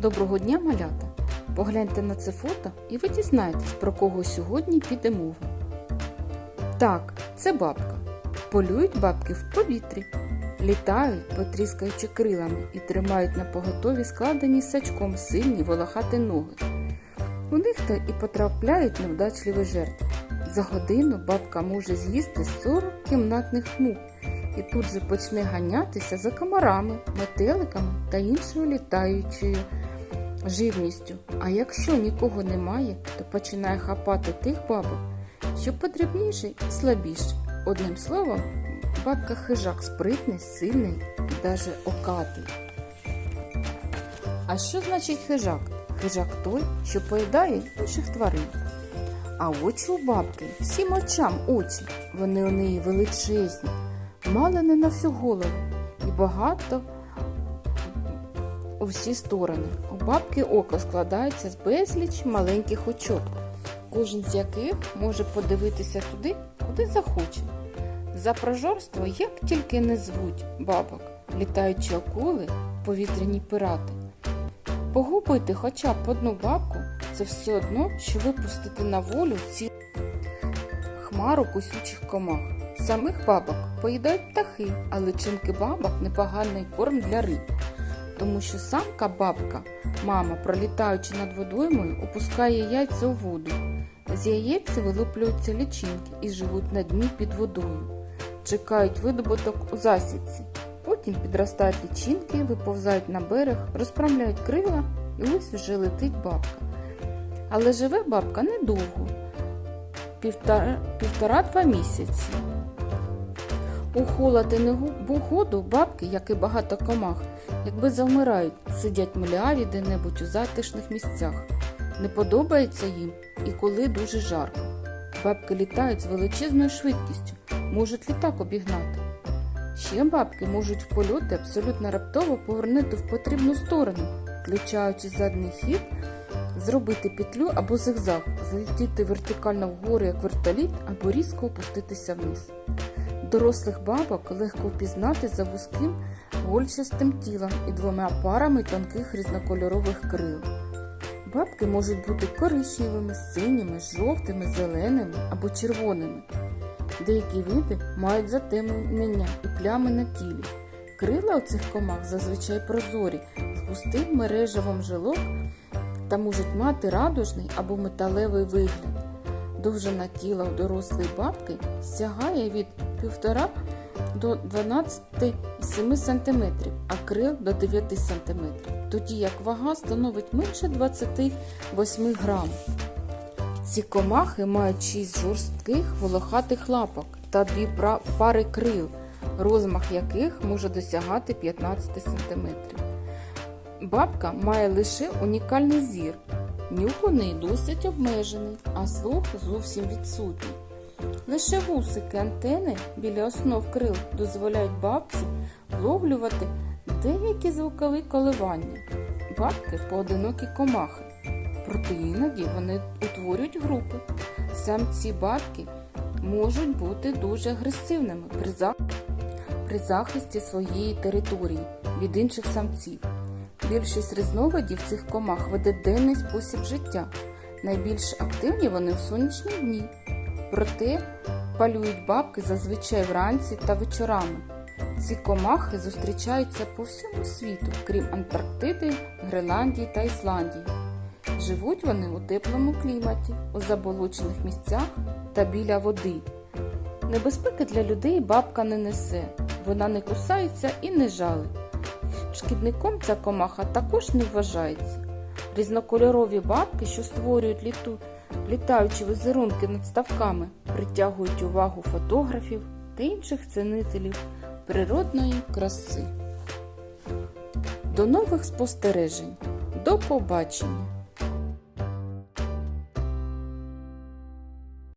Доброго дня, малята! Погляньте на це фото і ви дізнаєтесь, про кого сьогодні піде мова. Так, це бабка. Полюють бабки в повітрі, літають, потріскаючи крилами і тримають на поготові складені сачком сильні волохати ноги. У них то і потрапляють невдачливі жертви. За годину бабка може з'їсти 40 кімнатних мух і тут же почне ганятися за комарами, метеликами та іншою літаючою живністю. А якщо нікого немає, то починає хапати тих бабок, що подрібніше і слабіше. Одним словом, бабка хижак спритний, сильний і даже окатий. А що значить хижак? Хижак той, що поїдає інших тварин. А очі у бабки всім очам очі. Вони у неї величезні, мало не на всю голову і багато у всі сторони. У бабки око складається з безліч маленьких очок, кожен з яких може подивитися туди, куди захоче. За прожорство як тільки не звуть бабок, літаючі акули, повітряні пирати. Погубити хоча б одну бабку це все одно, що випустити на волю ці хмару кусючих комах. Самих бабок поїдають птахи, а личинки бабок непоганий корм для риб. Тому що самка бабка, мама, пролітаючи над водоймою, опускає яйця у воду. З яєць вилуплюються личинки і живуть на дні під водою. Чекають видобуток у засідці. Потім підростають личинки, виповзають на берег, розправляють крила і ось вже летить бабка. Але живе бабка недовго, півтора- півтора-два місяці. У холод і негоду бабки, як і багато комах, якби завмирають, сидять мляві де-небудь у затишних місцях. Не подобається їм і коли дуже жарко. Бабки літають з величезною швидкістю, можуть літак обігнати. Ще бабки можуть в польоти абсолютно раптово повернути в потрібну сторону, включаючи задній хід, зробити петлю або зигзаг, злетіти вертикально вгору як вертоліт або різко опуститися вниз. Дорослих бабок легко впізнати за вузьким гольчастим тілом і двома парами тонких різнокольорових крил. Бабки можуть бути коричневими, синіми, жовтими, зеленими або червоними. Деякі види мають затемнення і плями на тілі. Крила у цих комах зазвичай прозорі, з густим мережевим жилок та можуть мати радужний або металевий вигляд. Довжина тіла у дорослої бабки сягає від 1,5 до 12,7 см, а крил до 9 см, тоді як вага становить менше 28 грам. Ці комахи мають 6 жорстких волохатих лапок та дві пари крил, розмах яких може досягати 15 см. Бабка має лише унікальний зір. Нюх у неї досить обмежений, а слух зовсім відсутній. Лише вусики антени біля основ крил дозволяють бабці вловлювати деякі звукові коливання. Бабки поодинокі комахи, проте іноді вони утворюють групи. Самці бабки можуть бути дуже агресивними при захисті своєї території від інших самців. Більшість різновидів цих комах веде денний спосіб життя. Найбільш активні вони в сонячні дні. Проте палюють бабки зазвичай вранці та вечорами. Ці комахи зустрічаються по всьому світу, крім Антарктиди, Гренландії та Ісландії. Живуть вони у теплому кліматі, у заболочених місцях та біля води. Небезпеки для людей бабка не несе, вона не кусається і не жалить. Шкідником ця комаха також не вважається. Різнокольорові бабки, що створюють літу, літаючі візерунки над ставками, притягують увагу фотографів та інших цінителів природної краси. До нових спостережень. До побачення!